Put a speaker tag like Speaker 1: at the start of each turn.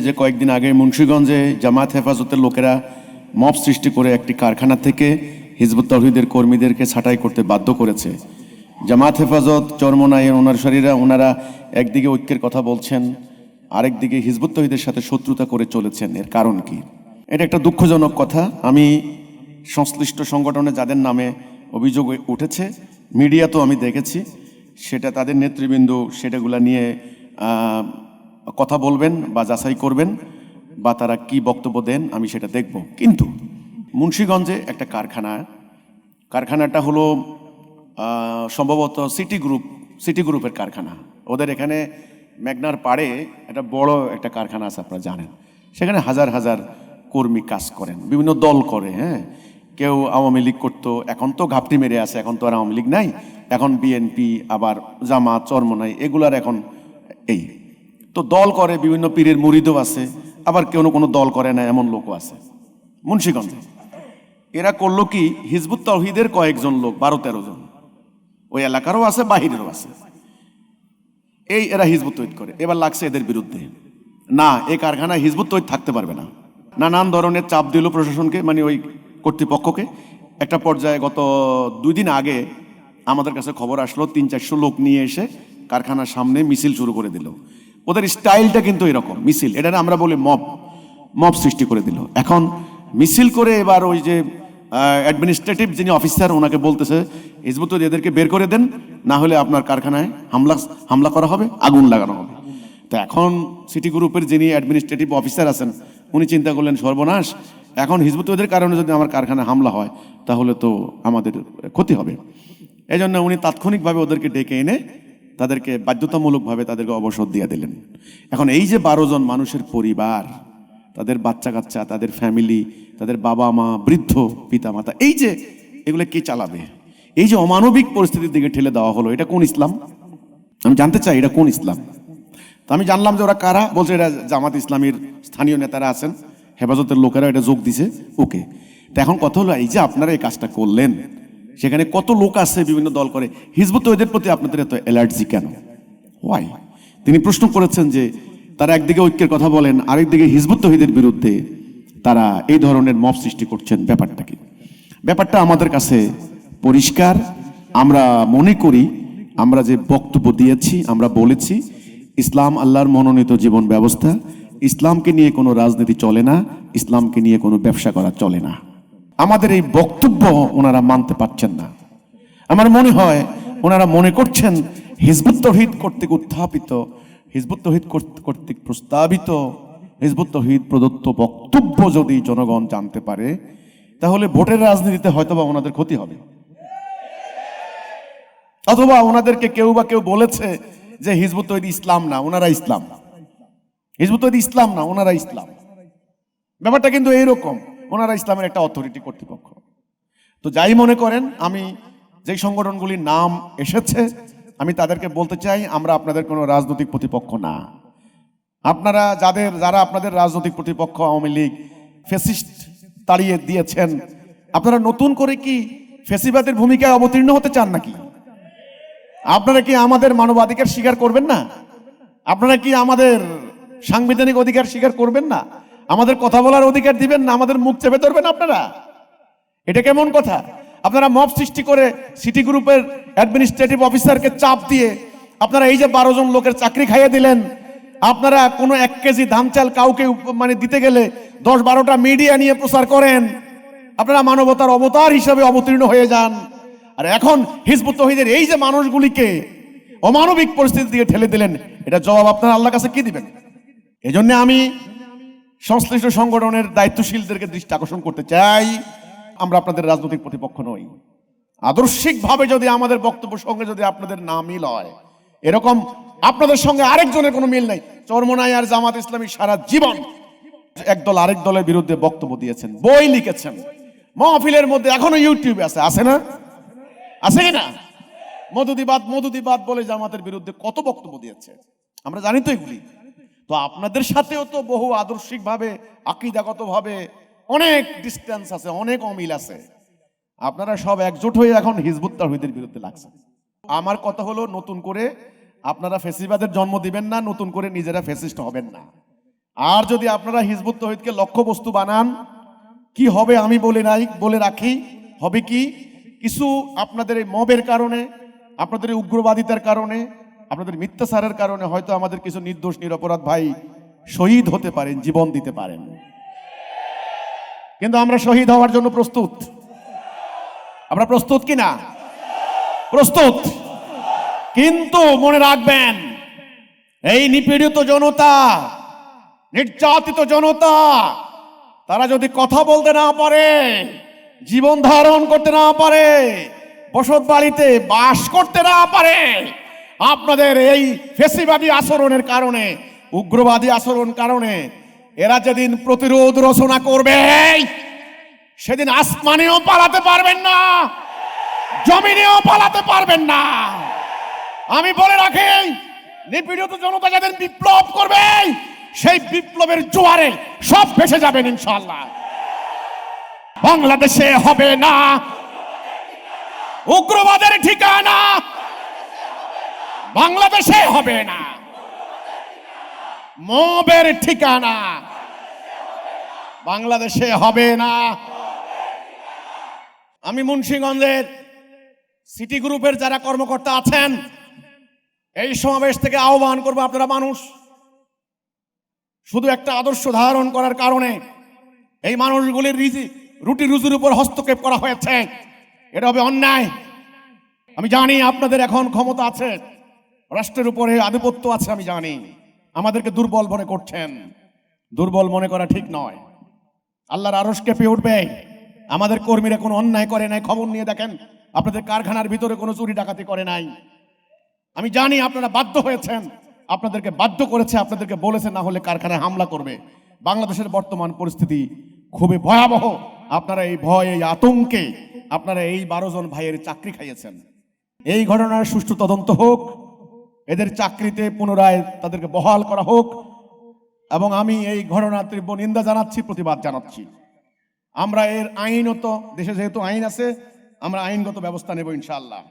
Speaker 1: যে কয়েকদিন আগে মুন্সীগঞ্জে জামাত হেফাজতের লোকেরা মব সৃষ্টি করে একটি কারখানা থেকে হিজবুত তহিদের কর্মীদেরকে ছাঁটাই করতে বাধ্য করেছে। জামাত হেফাজত চরমনায়ের অনুসারীরা ওনারা একদিকে ঐক্যের কথা বলছেন, আরেকদিকে হিজবুত তহিদের সাথে শত্রুতা করে চলেছেন। এর কারণ কি? এটা একটা দুঃখজনক কথা। আমি সংশ্লিষ্ট সংগঠনে যাদের নামে অভিযোগ উঠেছে, মিডিয়া তো আমি দেখেছি, সেটা তাদের নেতৃবৃন্দ সেটাগুলা নিয়ে কথা বলবেন বা যাচাই করবেন বা তারা কি বক্তব্য দেন, আমি সেটা দেখব। কিন্তু মুন্সীগঞ্জে একটা কারখানা, কারখানাটা হলো সম্ভবত সিটি গ্রুপ, সিটি গ্রুপের কারখানা। ওদের এখানে মেঘনার পাড়ে একটা বড় একটা কারখানা আছে, আপনারা জানেন। সেখানে হাজার হাজার কর্মী কাজ করেন, বিভিন্ন দল করে হ্যাঁ। কেউ আওয়ামী লীগ করতো, এখন তো ঘাপটি মেরে আছে, এখন তো আর আওয়ামী লীগ নাই। এখন বিএনপি, আবার জামাত, চরমনাই, এগুলার এখন এই। তো দল করে, বিভিন্ন পীরের মুরিদও আছে, আবার কেউ কোনো দল করে না, এমন লোকও আছে। মুন্সীগঞ্জে। এরা করল কি? হিজবুত তহিদের কয়েকজন লোক, বারো তেরো জন। ওই এলাকারও আছে, বাহিরেরও আছে। এই এরা হিজবুত তৈরি করে। এবার লাগছে এদের বিরুদ্ধে। না এই কারখানায় হিজবুত তৈরি থাকতে পারবে না। নানান ধরনের চাপ দিল প্রশাসনকে মানে ওই কর্তৃপক্ষকে। একটা পর্যায়ে গত দুই দিন আগে আমাদের কাছে খবর আসলো, তিন চারশো লোক নিয়ে এসে কারখানার সামনে মিছিল শুরু করে দিল। ওদের স্টাইলটা কিন্তু এরকম, মিছিল। এটা আমরা বলি মব মব সৃষ্টি করে দিল। এখন মিছিল করে এবার ওই যে অ্যাডমিনিস্ট্রেটিভ যিনি অফিসার ওনাকে বলতেছে, হিজবুত এদেরকে বের করে দেন, না হলে আপনার কারখানায় হামলা হামলা করা হবে, আগুন লাগানো হবে। তো এখন সিটি গ্রুপের যিনি অ্যাডমিনিস্ট্রেটিভ অফিসার আছেন, উনি চিন্তা করলেন, সর্বনাশ, এখন হিজবুতদের কারণে যদি আমার কারখানায় হামলা হয়, তাহলে তো আমাদের ক্ষতি হবে। এই জন্য উনি তাৎক্ষণিকভাবে ওদেরকে ডেকে এনে তাদেরকে বাধ্যতামূলকভাবে তাদেরকে অবসর দিয়ে দিলেন। এখন এই যে বারো জন মানুষের পরিবার, তাদের বাচ্চা কাচ্চা তাদের ফ্যামিলি, তাদের বাবা মা বৃদ্ধ পিতা মাতা এই যে এগুলো কে চালাবে? এই যে অমানবিক পরিস্থিতির দিকে ঠেলে দেওয়া হলো, এটা কোন ইসলাম? আমি জানতে চাই এটা কোন ইসলাম? তো আমি জানলাম যে ওরা কারা? বলছে এটা জামাত ইসলামীর স্থানীয় নেতারা আছেন, হেফাজতের লোকেরা এটা যোগ দিছে। ওকে। তো এখন কথা হলো, এই যে আপনারা এই কাজটা করলেন সেখানে কত লোক আছে, বিভিন্ন দল করে। হিজবুত এদের প্রতি আপনাদের এত অ্যালার্জি কেন? ওয়াই তিনি প্রশ্ন করেছেন যে, তারা একদিকে ঐক্যের কথা বলেন, আরেকদিকে হিজবুত তহিদের বিরুদ্ধে তারা এই ধরনের মপ সৃষ্টি করছেন। ব্যাপারটা কি? ব্যাপারটা আমাদের কাছে পরিষ্কার। আমরা মনে করি, আমরা যে বক্তব্য দিয়েছি, আমরা বলেছি, ইসলাম আল্লাহর মনোনীত জীবন ব্যবস্থা। ইসলামকে নিয়ে কোনো রাজনীতি চলে না, ইসলামকে নিয়ে কোনো ব্যবসা করা চলে না। আমাদের এই বক্তব্য ওনারা মানতে পারছেন না। আমার মনে হয় ওনারা মনে করছেন হিজবুত তহিদ কর্তৃক উত্থাপিত, হিজবুত তহিদ কর্তৃক প্রস্তাবিত, হিজবুত তহিদ প্রদত্ত বক্তব্য যদি জনগণ জানতে পারে, তাহলে ভোটের রাজনীতিতে হয়তো বা ওনাদের ক্ষতি হবে। অথবা ওনাদেরকে কেউ বা কেউ বলেছে যে হিজবুত ইসলাম না, ওনারা ইসলাম। হিজবুত তহিদ ইসলাম না, ওনারা ইসলাম। ব্যাপারটা কিন্তু এইরকম। ওনারা ইসলামের একটা অথরিটি কর্তৃপক্ষ। তো যাই মনে করেন, আমি যেই সংগঠনগুলির নাম এসেছে, আমি তাদেরকে বলতে চাই, আমরা আপনাদের কোনো রাজনৈতিক প্রতিপক্ষ না। আপনারা যাদের, যারা আপনাদের রাজনৈতিক প্রতিপক্ষ আওয়ামী লীগ ফেসিস্ট তাড়িয়ে দিয়েছেন, আপনারা নতুন করে কি ফেসিবাদের ভূমিকায় অবতীর্ণ হতে চান নাকি? আপনারা কি আমাদের মানবাধিকার স্বীকার করবেন না? আপনারা কি আমাদের সাংবিধানিক অধিকার স্বীকার করবেন না? আমাদের কথা বলার অধিকার দিবেন না, আমাদের মুখ চেপে ধরবেন আপনারা। এটা কেমন কথা? আপনারা মব সৃষ্টি করে সিটি গ্রুপের অ্যাডমিনিস্ট্রেটিভ অফিসারকে চাপ দিয়ে আপনারা এই যে বারো জন লোকের চাকরি খাইয়ে দিলেন, আপনারা কোনো এক কেজি ধান চাল কাউকে মানে দিতে গেলে দশ বারোটা মিডিয়া নিয়ে প্রচার করেন। আপনারা মানবতার অবতার হিসাবে অবতীর্ণ হয়ে যান। আর এখন হিজবুত তহিদের এই যে মানুষগুলিকে অমানবিক পরিস্থিতি দিয়ে ঠেলে দিলেন, এটা জবাব আপনারা আল্লাহ কাছে কি দিবেন? এজন্য আমি সংশ্লিষ্ট সংগঠনের দায়িত্বশীলদেরকে দৃষ্টি আকর্ষণ করতে চাই। আমরা আপনাদের রাজনৈতিক প্রতিপক্ষ নই। আদর্শিকভাবে যদি আমাদের বক্তব্য সঙ্গে যদি আপনাদের না মিল হয়, এরকম আপনাদের সঙ্গে আরেকজনের কোনো মিল নাই। চরমনাই আর জামাত ইসলামী সারা জীবন একদল আরেক দলের বিরুদ্ধে বক্তব্য দিয়েছেন, বই লিখেছেন। মহফিলের মধ্যে এখনও ইউটিউবে আছে আছে না? আছে না? মধুদিবাদ মধুদিবাদ বলে জামাতের বিরুদ্ধে কত বক্তব্য দিয়েছে? আমরা জানি তো এগুলি। তো আপনাদের সাথেও তো বহু আদর্শিকভাবে, আকিদাগতভাবে অনেক ডিস্টেন্স আছে, অনেক অমিল আছে। আপনারা সব একজোট হয়ে এখন হিজবুত তাহিদের বিরুদ্ধে লাগছেন আমার কথা হলো, নতুন করে আপনারা ফেসিবাদের জন্ম দিবেন না, নতুন করে নিজেরা ফেসিস্ট হবেন না। আর যদি আপনারা হিজবুত তহিদকে লক্ষ্যবস্তু বানান, কি হবে আমি বলে নাই, বলে রাখি। হবে কি? কিছু আপনাদের এই মবের কারণে, আপনাদের উগ্রবাদিতার কারণে আপনাদের মিথ্যাচারের কারণে হয়তো আমাদের কিছু নির্দোষ, নিরপরাধ ভাই শহীদ হতে পারেন, জীবন দিতে পারেন। কিন্তু আমরা শহীদ হওয়ার জন্য প্রস্তুত। আমরা প্রস্তুত কি না প্রস্তুত। কিন্তু মনে রাখবেন, এই নিপীড়িত জনতা, নির্যাতিত জনতা, তারা যদি কথা বলতে না পারে, জীবন ধারণ করতে না পারে, বসত বাড়িতে বাস করতে না পারে আপনাদের এই ফেসিবাদী আচরণের কারণে, উগ্রবাদী আচরণ কারণে এরা যেদিন প্রতিরোধ রচনা করবে, সেদিন আসমানেও পালাতে পারবেন না, জমিনেও পালাতে পারবেন না। আমি বলে রাখি, নিপীড়িত জনতা যাদের বিপ্লব করবে, সেই বিপ্লবের জোয়ারে সব ভেসে যাবেন ইনশাল্লাহ বাংলাদেশে হবে না, উগ্রবাদের ঠিকানা বাংলাদেশে হবে না। মবের ঠিকানা। বাংলাদেশে হবে না। আমি মুন্সিগঞ্জের সিটি গ্রুপের যারা কর্মকর্তা আছেন, এই সমাবেশ থেকে আহ্বান করব আপনারা মানুষ। শুধু একটা আদর্শ ধারণ করার কারণে এই মানুষগুলির রিজি রুটি রুজির উপর হস্তক্ষেপ করা হয়েছে। এটা হবে অন্যায়। আমি জানি আপনাদের এখন ক্ষমতা আছে। রাষ্ট্রের উপরে আধিপত্য আছে, আমি জানি। আমাদেরকে দুর্বল মনে করছেন। দুর্বল মনে করা ঠিক নয়। আল্লাহর আরস কেঁপে উঠবে। আমাদের কর্মীরা কোনো অন্যায় করে নাই। খবর নিয়ে দেখেন, আপনাদের কারখানার ভিতরে কোনো চুরি ডাকাতি করে নাই। আমি জানি আপনারা বাধ্য হয়েছেন। আপনাদেরকে বাধ্য করেছে, আপনাদেরকে বলেছে, না হলে কারখানায় হামলা করবে। বাংলাদেশের বর্তমান পরিস্থিতি খুবই ভয়াবহ। আপনারা এই ভয়, এই আতঙ্কে আপনারা এই বারো জন ভাইয়ের চাকরি খাইয়েছেন। এই ঘটনার সুষ্ঠু তদন্ত হোক। এদের চাকরিতে পুনরায় তাদেরকে বহাল করা হোক, এবং আমি এই ঘটনার তীব্র নিন্দা জানাচ্ছি, প্রতিবাদ জানাচ্ছি। আমরা এর আইনত, দেশে যেহেতু আইন আছে, আমরা আইনগত ব্যবস্থা নেব ইনশাআল্লাহ।